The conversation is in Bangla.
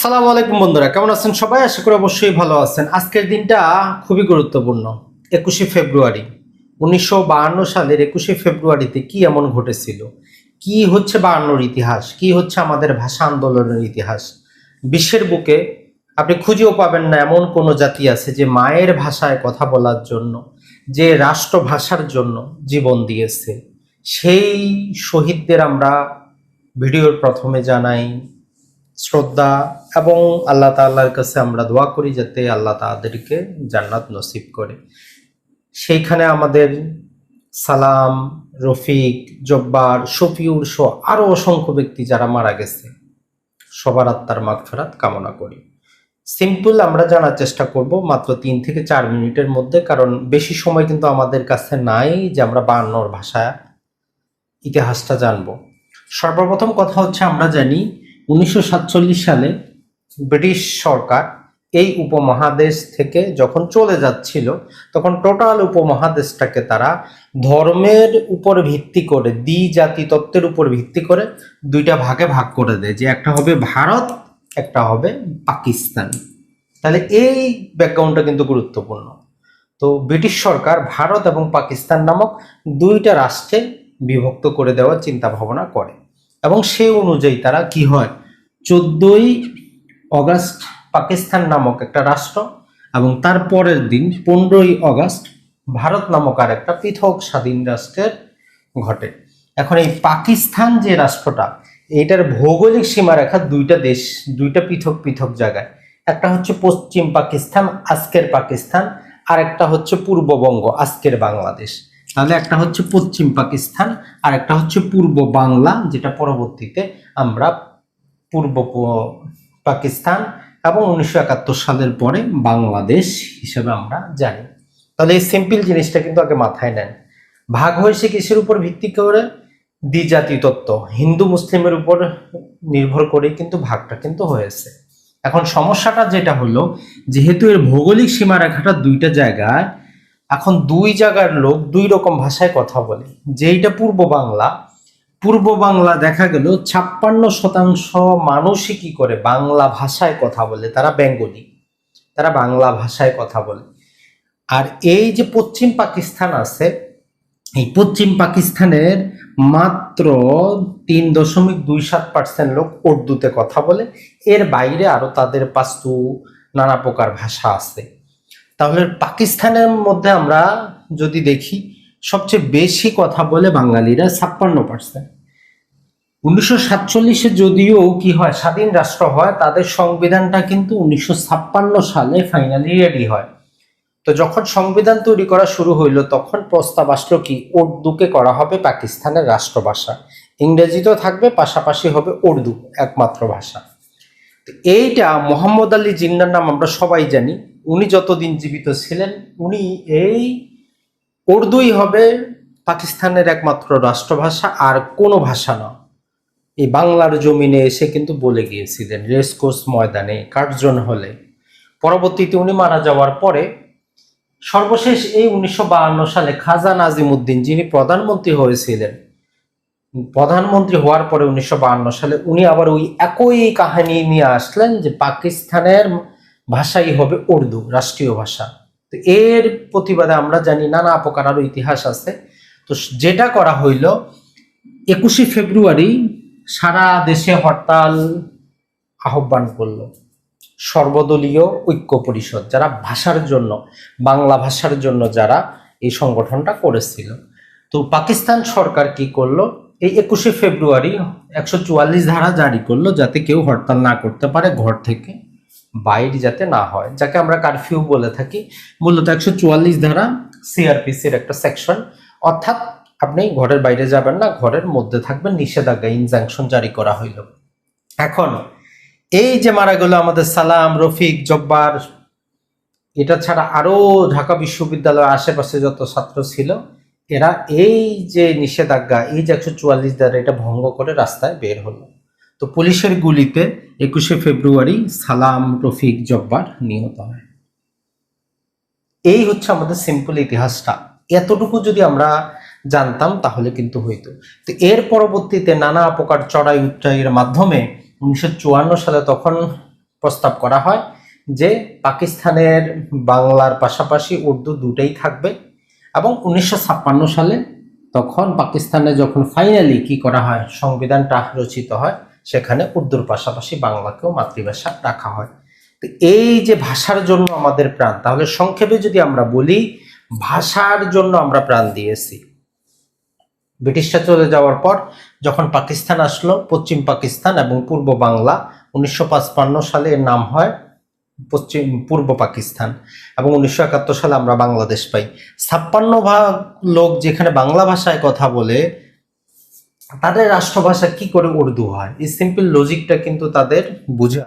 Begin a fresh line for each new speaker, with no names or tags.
সালাম আলাইকুম বন্ধুরা, কেমন আছেন সবাই? আশা করি অবশ্যই ভালো আছেন। আজকের দিনটা খুবই গুরুত্বপূর্ণ। একুশে ফেব্রুয়ারি, উনিশশো সালের একুশে ফেব্রুয়ারিতে কি এমন ঘটেছিল? কি হচ্ছে বাহান্নর ইতিহাস? কি হচ্ছে আমাদের ভাষা আন্দোলনের ইতিহাস? বিশ্বের বুকে আপনি খুঁজেও পাবেন না এমন কোনো জাতি আছে যে মায়ের ভাষায় কথা বলার জন্য, যে রাষ্ট্রভাষার জন্য জীবন দিয়েছে। সেই শহীদদের আমরা ভিডিওর প্রথমে জানাই শ্রদ্ধা এবং আল্লাহ তাআলার কাছে আমরা দোয়া করি যাতে আল্লাহ তাদেরকে জান্নাত নসিব করে। সেইখানে আমাদের সালাম, রফিক, জব্বার, শফিউর সহ আরও অসংখ্য ব্যক্তি যারা মারা গেছে, সবার আত্মার মাগফেরাত কামনা করি। সিম্পল আমরা জানার চেষ্টা করব মাত্র তিন থেকে চার মিনিটের মধ্যে, কারণ বেশি সময় কিন্তু আমাদের কাছে নাই যে আমরা বান্নর ভাষায় ইতিহাসটা জানব। সর্বপ্রথম কথা হচ্ছে আমরা জানি উনিশশো সাতচল্লিশ সালে ব্রিটিশ সরকার এই উপমহাদেশ থেকে যখন চলে যাচ্ছিল, তখন টোটাল উপমহাদেশটাকে তারা ধর্মের উপর ভিত্তি করে দ্বি জাতি তত্ত্বের উপর ভিত্তি করে দুইটা ভাগে ভাগ করে দেয়, যে একটা হবে ভারত, একটা হবে পাকিস্তান। তাহলে এই ব্যাকগ্রাউন্ডটা কিন্তু গুরুত্বপূর্ণ। তো ব্রিটিশ সরকার ভারত এবং পাকিস্তান নামক দুইটা রাষ্ট্রে বিভক্ত করে দেওয়ার চিন্তা ভাবনা করে এবং সে অনুযায়ী তারা কি হয় চোদ্দই অগাস্ট পাকিস্তান নামক একটা রাষ্ট্র এবং তার পরের দিন পনেরোই অগাস্ট ভারত নামক আর একটা পৃথক স্বাধীন রাষ্ট্রের ঘটে। এখন এই পাকিস্তান যে রাষ্ট্রটা, এটার ভৌগোলিক সীমারেখা দুইটা দেশ, দুইটা পৃথক পৃথক জায়গায়। একটা হচ্ছে পশ্চিম পাকিস্তান, আজকের পাকিস্তান, আর একটা হচ্ছে পূর্ববঙ্গ, আজকের বাংলাদেশ। তাহলে একটা হচ্ছে পশ্চিম পাকিস্তান, আর একটা হচ্ছে পূর্ব বাংলা, যেটা পরবর্তীতে আমরা পূর্ব পাকিস্তান এবং উনিশশো একাত্তর সালের পরে বাংলাদেশ হিসেবে আমরা জানি। তাহলে এই সিম্পল জিনিসটা কিন্তু আগে মাথায় নেন। ভাগ হয়েছে কিসের উপর ভিত্তি করে? দ্বিজাতি তত্ত্ব। হিন্দু মুসলিমের উপর নির্ভর করে কিন্তু ভাগটা কিন্তু হয়েছে। এখন সমস্যাটা যেটা হলো, যেহেতু এর ভৌগোলিক সীমারেখাটা দুইটা জায়গায়, এখন দুই জায়গার লোক দুই রকম ভাষায় কথা বলে। যেইটা পূর্ব বাংলা পূর্ব বাংলা দেখা গেল ছাপ্পান্ন শতাংশ মানুষই কি করে বাংলা ভাষায় কথা বলে? তারা বেঙ্গলি, তারা বাংলা ভাষায় কথা বলে। আর এই যে পশ্চিম পাকিস্তান আছে, এই পশ্চিম পাকিস্তানের মাত্র তিন দশমিক দুই সাত পার্সেন্ট লোক উর্দুতে কথা বলে। এর বাইরে আরও তাদের পাস্তু নানা প্রকার ভাষা আছে। তাহলে পাকিস্তানের মধ্যে আমরা যদি দেখি সবচেয়ে বেশি কথা বলে বাঙালিরা ছাপ্পান্ন পার্সেন্ট উনিশশো সাতচল্লিশে যদিও কি হয়, স্বাধীন রাষ্ট্র হয়, তাদের সংবিধানটা কিন্তু উনিশশো ছাপ্পান্ন সালে ফাইনালি রেডি হয়। তো যখন সংবিধান তৈরি করা শুরু হইল, তখন প্রস্তাব আসলো কি, উর্দুকে করা হবে পাকিস্তানের রাষ্ট্রভাষা। ইংরেজি তো থাকবে, পাশাপাশি হবে উর্দু, একমাত্র ভাষা। এইটা মোহাম্মদ আলী জিন্নার নাম আমরা সবাই জানি। উনি যতদিন জীবিত ছিলেন, উনি এই উর্দুই হবে পাকিস্তানের একমাত্র রাষ্ট্রভাষা আর কোনো ভাষা না। এই বাংলার জমিনে এসে কিন্তু বলে গিয়েছিলেন, রেসকোর্স ময়দানে কার্জন হলে। পরবর্তীতে উনি মারা যাওয়ার পরে সর্বশেষ এই উনিশশো সালে খাজা নাজিমুদ্দিন যিনি প্রধানমন্ত্রী হয়েছিলেন, প্রধানমন্ত্রী হওয়ার পরে উনিশশো সালে উনি আবার ওই একই কাহিনী নিয়ে আসলেন যে পাকিস্তানের ভাষাই হবে উর্দু, রাষ্ট্রীয় ভাষা। তো এর প্রতিবাদে আমরা জানি নানা প্রকার আরও ইতিহাস আছে। তো যেটা করা হইল, একুশে ফেব্রুয়ারি সারা দেশে হরতাল আহ্বান করল। সর্বদলীয় ঐক্য পরিষদ, যারা ভাষার জন্য, বাংলা ভাষার জন্য যারা এই সংগঠনটা করেছিল। তো পাকিস্তান সরকার কি করল? এই একুশে ফেব্রুয়ারি একশো চুয়াল্লিশ ধারা জারি করল যাতে কেউ হরতাল না করতে পারে ঘর থেকে। বাইরে যাতে না হয়, যাকে আমরা কারফিউ বলে থাকি, মূলত একশো চুয়াল্লিশ ধারা সিআরপিসির একটা সেকশন অর্থাৎ আপনি ঘরের বাইরে যাবেন না, ঘরের মধ্যে থাকবেন, নিষেধাজ্ঞা ইনজাংশন জারি করা হইল। এখন, এই যে মারা গেল আমাদের সালাম, রফিক, জব্বার, এটা ছাড়া আরও ঢাকা বিশ্ববিদ্যালয়ের আশেপাশে যত ছাত্র ছিল, এরা এই যে নিষেধাজ্ঞা, এই যে একশো চুয়াল্লিশ দ্বারা এটা ভঙ্গ করে রাস্তায় বের হলো। তো পুলিশের গুলিতে একুশে ফেব্রুয়ারি সালাম রফিক জব্বার নিহত হয়। এই হচ্ছে আমাদের সিম্পল ইতিহাসটা। এতটুকু যদি আমরা জানতাম তাহলে কিন্তু হইতো। তো এর পরবর্তীতে নানা প্রকার চড়াই উচ্চাইয়ের মাধ্যমে উনিশশো চুয়ান্ন সালে তখন প্রস্তাব করা হয় যে পাকিস্তানের বাংলার পাশাপাশি উর্দু দুটেই থাকবে এবং উনিশশো ছাপ্পান্ন সালে তখন পাকিস্তানে যখন ফাইনালি কি করা হয়, সংবিধানটা রচিত হয় সেখানে উর্দুর পাশাপাশি বাংলাকেও মাতৃভাষা রাখা হয়। তো এই যে ভাষার জন্য আমাদের প্রাণ, তাহলে সংক্ষেপে যদি আমরা বলি, ভাষার জন্য আমরা প্রাণ দিয়েছি। ব্রিটিশরা চলে যাওয়ার পর যখন পাকিস্তান আসলো, পশ্চিম পাকিস্তান এবং পূর্ব বাংলা, উনিশশো সালে এর নাম হয় পশ্চিম, পূর্ব পাকিস্তান এবং উনিশশো একাত্তর সালে আমরা বাংলাদেশ পাই। ছাপ্পান্ন ভাগ লোক যেখানে বাংলা ভাষায় কথা বলে তাদের রাষ্ট্রভাষা কি করে উর্দু হয়? এই সিম্পল লজিকটা কিন্তু তাদের বুঝে